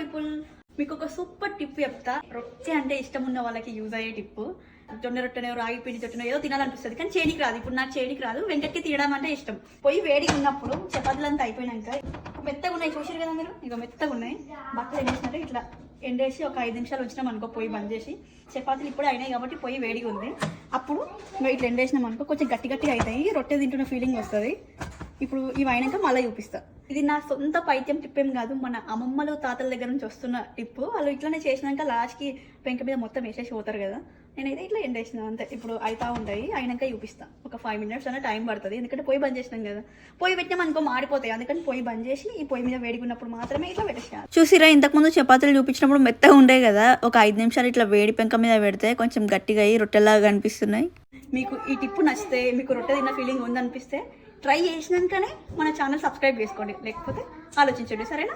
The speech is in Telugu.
పీపుల్ మీకు ఒక సూపర్ టిప్ చెప్తా. రొట్టె అంటే ఇష్టం ఉన్న వాళ్ళకి యూజ్ అయ్యే టిప్ జొన్న రొట్టెనో రాగి పిండి రొట్టెనో ఏదో తినాలనిపిస్తుంది కానీ చేనికి రాదు. ఇప్పుడు నాకు చేనికి రాదు. వెంకట్కి తినడం అంటే ఇష్టం. పొయ్యి వేడిగా ఉన్నప్పుడు చపాతీలంతా అయిపోయినాక మెత్తగా ఉన్నాయి. చూసారు కదా మీరు? ఇక మెత్తగా ఉన్నాయి. బట్టలు ఎండేసినట్టు ఇట్లా ఎండేసి ఒక ఐదు నిమిషాలు వచ్చినాం అనుకో పొయ్యి బంద్ చేసి. చపాతీలు ఇప్పుడే అయినాయి కాబట్టి పొయ్యి వేడిగా ఉంది. అప్పుడు ఇట్లా ఎండేసినాం అనుకో కొంచెం గట్టి గట్టిగా అవుతాయి రొట్టె తింటున్న ఫీలింగ్ వస్తుంది. ఇప్పుడు ఇవి అయినాక మళ్ళీ చూపిస్తా. ఇది నా సొంత పైత్యం టిప్ ఏం కాదు మన అమ్మమ్మలు తాతల దగ్గర నుంచి వస్తున్న టిప్ వాళ్ళు ఇట్లానే చేసినాక లాస్ట్కి పెంక మీద మొత్తం వేసేసి పోతారు కదా. నేనైతే ఇట్లా ఎండేసిన అంతే. ఇప్పుడు అవుతా ఉంటాయి అయినాక చూపిస్తా. ఒక ఫైవ్ మినిట్స్ అన్న టైం పడుతుంది. ఎందుకంటే పొయ్యి బంద్ చేసినాం కదా. పొయ్యి పెట్టినాం అనుకో మాడిపోతాయి. అందుకని పొయ్యి బంద్ చేసి ఈ పొయ్యి మీద వేడిగున్నప్పుడు మాత్రమే ఇట్లా పెట్టేసాను. చూసిరా ఇంతకుముందు చపాతీలు చూపించినప్పుడు మెత్తగా ఉండే కదా. ఒక ఐదు నిమిషాలు ఇట్లా వేడి పెంక మీద పెడితే కొంచెం గట్టిగా అయ్యి రొట్టెలాగా కనిపిస్తున్నాయి మీకు ఈ టిప్ నచ్చితే మీకు రొట్టె తిన్న ఫీలింగ్ ఉందనిపిస్తే ట్రై చేసినాకనే మన ఛానల్ సబ్స్క్రైబ్ చేసుకోండి. లేకపోతే ఆలోచించండి. సరేనా?